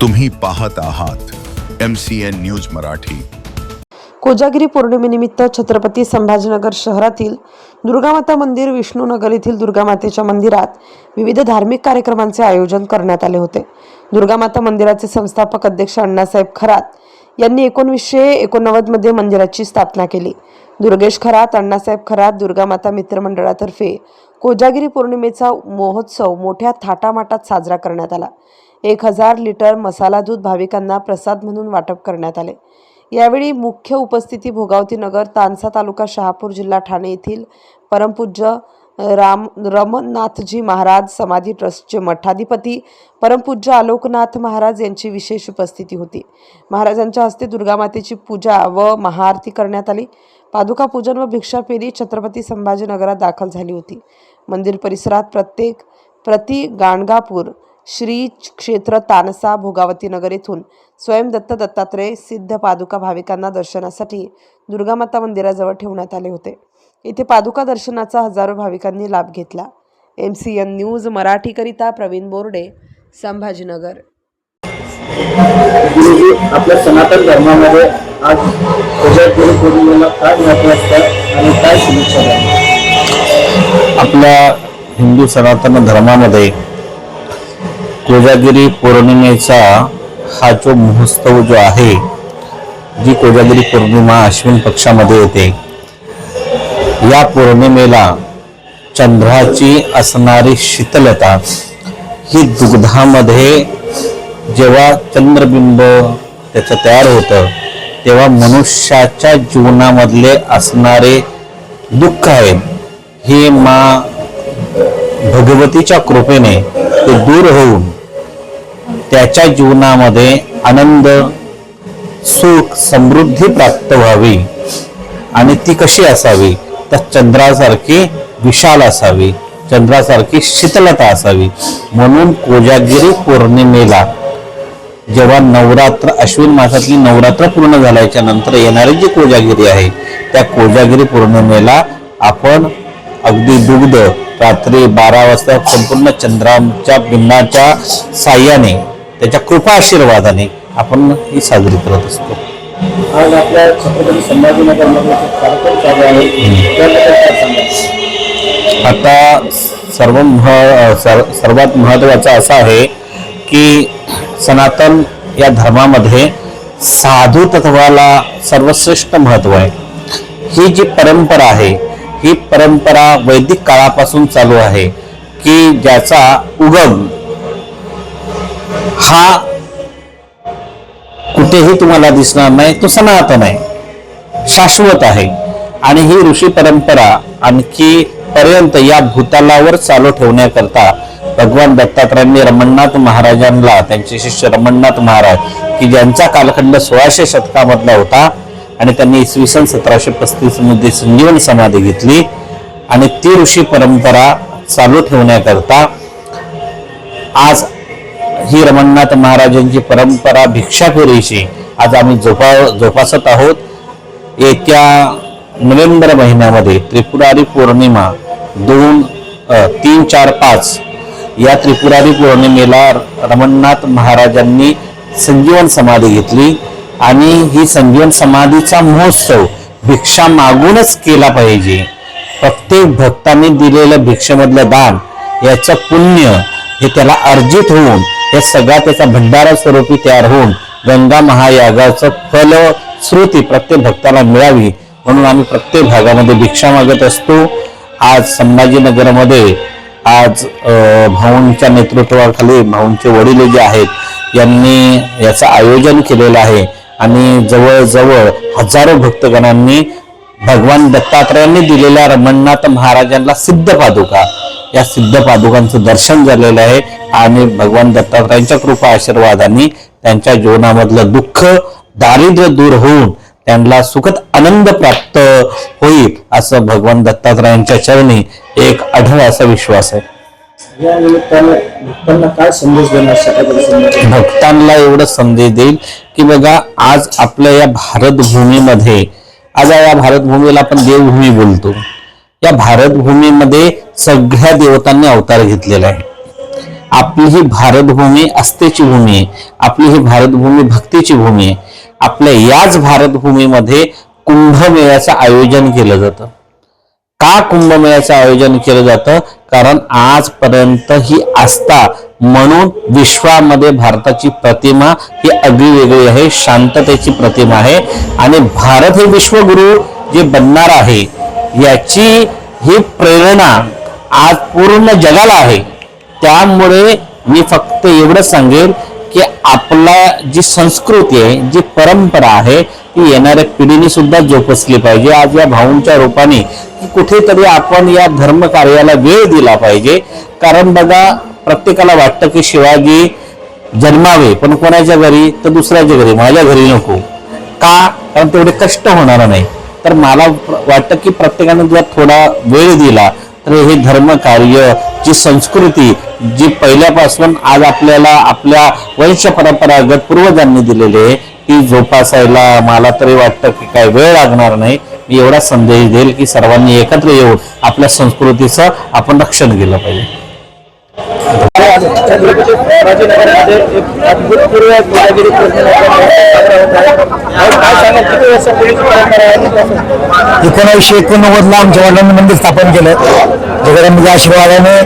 तुम्ही पाहत आहात M C N news Marathi. Kojagiri पौर्णिमेनिमित्त छत्रपती संभाजीनगर शहरातील दुर्गामाता मंदिर विष्णूनगर येथील दुर्गामातेच्या मंदिरात विविध धार्मिक कार्यक्रमांचे आयोजन करण्यात आले होते. दुर्गामाता मंदिराचे संस्थापक अध्यक्ष अण्णासाहेब खरात यांनी एकोणीसशे एकोणनव्वदमध्ये मंदिराची स्थापना केली. दुर्गेश खरात अण्णासाहेब खरात दुर्गामाता मित्रमंडळातर्फे कोजागिरी पौर्णिमेचा महोत्सव मोठ्या थाटामाटात साजरा करण्यात आला. एक हजार लिटर मसाला दूध भाविकांना प्रसाद म्हणून वाटप करण्यात आले. यावेळी मुख्य उपस्थिती भोगावती नगर तानसा तालुका शहापूर जिल्हा ठाणे येथील परमपूज्य राम रमनाथजी महाराज समाधी ट्रस्टचे मठाधिपती परमपूज्य आलोकनाथ महाराज यांची विशेष उपस्थिती होती. महाराजांच्या हस्ते दुर्गामातेची पूजा व महाआरती करण्यात आली. पादुका पूजन व भिक्षापेरी छत्रपती संभाजीनगरात दाखल झाली होती. मंदिर परिसरात प्रत्येक प्रति गाणगापूर श्री क्षेत्र तानसा भोगावती नगर येथून स्वयंदत्त दत्तात्रय सिद्ध पादुका भाविकांना दर्शनासाठी दुर्गामाता मंदिराजवळ ठेवण्यात आले होते. येथे पादुका दर्शनाचा हजारो भाविकांनी लाभ घेतला. एम सी एन न्यूज मराठीकरिता प्रवीण बोर्डे संभाजीनगर. गुरुजी आपल्या सनातन धर्मामध्ये आज पौर्णिमेला काय महत्त्व असतं आणि काय शुभेच्छा? आपल्या हिंदू सनातन धर्मामध्ये कोजागिरी पौर्णिमेचा हा जो महोत्सव जो आहे जी कोजागिरी पौर्णिमा अश्विन पक्षामध्ये येते. या पौर्णिमेला चंद्राची असणारी शीतलता ही दुग्धामध्ये जेव्हा चंद्रबिंब त्याचं तयार होतं तेव्हा मनुष्याच्या जीवनामधले असणारे दुःख आहेत हे मा भगवतीच्या कृपेने ते दूर होऊन त्याच्या जीवनामध्ये आनंद सुख समृद्धी प्राप्त व्हावी. आणि ती कशी असावी? तर चंद्रासारखी विशाल असावी चंद्रासारखी शीतलता असावी. म्हणून कोजागिरी पौर्णिमेला जेव्हा नवरात्र अश्विन मासातली नवरात्र पूर्ण झाल्याच्यानंतर येणारी जी कोजागिरी आहे त्या कोजागिरी पौर्णिमेला आपण अगदी दुग्ध रात्री बारा वाजता संपूर्ण चंद्राच्या बिंबाच्या साह्याने त्याच्या कृपा आशीर्वादाने आपण ही साजरी करत असतो. आज आपल्या छत्रपती संभाजीनगरमध्ये जो कार्यक्रम चालू आहे. त्याबद्दल काय सांगाल आता सर्व मह सर- सर्वात महत्वाचं असं आहे की सनातन या धर्मामध्ये साधू तत्वाला सर्वश्रेष्ठ महत्त्व आहे. ही जी परंपरा आहे ही परंपरा वैदिक काळापासून चालू आहे की ज्याचा उगम हा कुठेही तुम्हाला दिसणार नाही तो सनातन आहे शाश्वत आहे. आणि ही ऋषी परंपरा आणखी पर्यंत या भूतालावर चालू ठेवण्याकरता भगवान दत्तात्रयांनी रमणनाथ महाराजांना त्यांचे शिष्य रमणनाथ महाराज की ज्यांचा कालखंड सोळाशे शतकामधला होता आणि त्यांनी इसवी सन सतराशे पस्तीसमध्ये संजीवन समाधी घेतली आणि ती ऋषी परंपरा चालू ठेवण्याकरता आज ही रमणनाथ महाराजांची परंपरा भिक्षाफेरीची आज आम्ही जोपा जोपासत आहोत. येत्या नोव्हेंबर महिन्यामध्ये त्रिपुरारी पौर्णिमा दोन तीन चार पाच या त्रिपुरारी पौर्णिमेला रमणनाथ महाराजांनी संजीवन समाधी घेतली आणि ही संजीवन समाधीचा महोत्सव भिक्षा मागूनच केला पाहिजे. प्रत्येक भक्तांनी दिलेलं भिक्षेमधलं दान याचं पुण्य हे त्याला अर्जित होऊन हे सगळा त्याचा भंडारा स्वरूपी तयार होऊन गंगा महायागाचं फल श्रुती प्रत्येक भक्ताला मिळावी म्हणून आम्ही प्रत्येक भागामध्ये भिक्षा मागत असतो. आज संभाजीनगरमध्ये आज भाऊंच्या नेतृत्वाखाली भाऊंचे वडील जे आहेत यांनी याचं आयोजन केलेलं आहे. आणि जवळजवळ हजारो भक्तगणांनी भगवान दत्तात्रयांनी दिलेल्या रमणनाथ महाराजांना सिद्ध पादुका या सिद्ध पादुकांचं दर्शन झालेलं आहे आणि भगवान दत्तात्रयांच्या कृपा आशीर्वादाने त्यांच्या जीवनामधलं दुःख दारिद्र्य दूर होऊन त्यांना सुखद आनंद प्राप्त होईल असं भगवान दत्तात्रयांच्या चरणी एक अढळ असा विश्वास आहे. या निमित्तानं भक्तांना काय संदेश देणार भक्तांना एवढं संदेश देईल की बघा आज आपल्या या भारत भूमीमध्ये आज या भारत भूमीला आपण देवभूमी बोलतो. त्या भारत भूमीमध्ये सगळ्या देवतांनी अवतार घेतलेला आहे. आपली ही भारतभूमी आस्थेची भूमी आहे. आपली ही भारतभूमी भक्तीची भूमी आहे. आपल्या याच भारतभूमीमध्ये कुंभमेळ्याचं आयोजन केलं जातं. का कुंभमेळ्याचं आयोजन केलं जातं? कारण आजपर्यंत ही आस्था म्हणून विश्वामध्ये भारताची प्रतिमा ही अगदी वेगळी आहे शांततेची प्रतिमा आहे. आणि भारत हे विश्वगुरु जे बनणार आहे याची ही प्रेरणा आज पूर्ण जगाला आहे. त्यामुळे मी फक्त एवढं सांगेल की आपला जी संस्कृती आहे जी परंपरा आहे ती येणाऱ्या पिढीने सुद्धा जोपासली पाहिजे. आज या भाऊंच्या रूपाने कुठेतरी आपण या धर्म कार्याला वेळ दिला पाहिजे. कारण बघा प्रत्येकाला वाटतं की शिवाजी जन्मावे पण कोणाच्या घरी? तर दुसऱ्याच्या घरी. माझ्या घरी नको. का? कारण तेवढे कष्ट होणार नाही. तर मला वाटतं की प्रत्येकाने जर थोडा वेळ दिला तर हे धर्म कार्य जी संस्कृती जी पहिल्यापासून आज आपल्याला आपल्या वंश परंपरागत पूर्वजांनी दिलेली आहे ती जोपासायला मला तरी वाटतं की काय वेळ लागणार नाही. मी एवढा संदेश देईल की सर्वांनी एकत्र येऊन आपल्या संस्कृतीचं आपण रक्षण केलं पाहिजे. संभाजीनगरमध्ये एक कसं? एकोणीसशे एकोणनव्वदला आमच्या वडिलांनी मंदिर स्थापन केलं. जगदंबेच्या आशीर्वादाने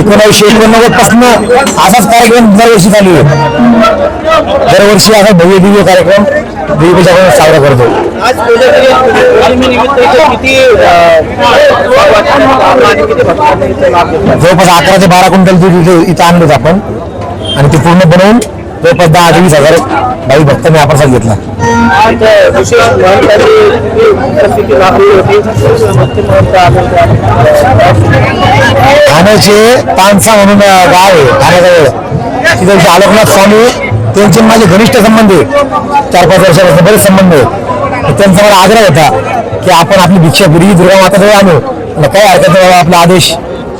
एकोणीसशे एकोणनव्वदपासून असाच कार्यक्रम दरवर्षी चालू आहे. दरवर्षी असा भव्य दिव्य कार्यक्रम देवीपेक्षा साजरा करतो. जवळपास अकरा ते बारा क्विंटल दूध इथे इथं आणलं आपण. आणि ते पूर्ण बनवून जवळपास दहा ते वीस हजार भाई आपण घेतला. भक्ती महंत आले होते. ठाण्याचे तानसा म्हणून गाव आहे ठाण्याजवळ. तिथे आलोकनाथ स्वामी त्यांचे माझे घनिष्ठ संबंध आहे. चार पाच वर्षापासून बरेच संबंध आहे. त्यांचा मला आग्रह होता की आपण आपली भिक्षापुरी दुर्गा माताजवळ आणू. मला काही हरकत आपला आदेश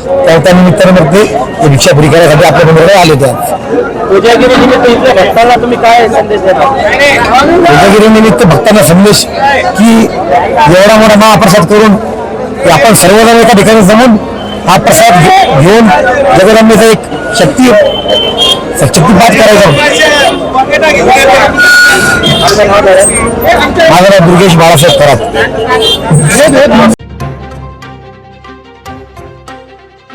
तर त्या निमित्ताने मग ते ते भिक्षापुरी करायसाठी आपल्या बरोबर आले होते. कोजागिरी निमित्त भक्तांना तुम्ही काय संदेश देणार कोजागिरी निमित्त भक्तांना संदेश की एवढा मोठा महाप्रसाद करून की आपण सर्वजण एका ठिकाणी जमून हा प्रसाद घेऊन जगदंबेचा एक शक्ती शक्तीपात करायचा. माझं नाव दुर्गेश बाळासाहेब खरात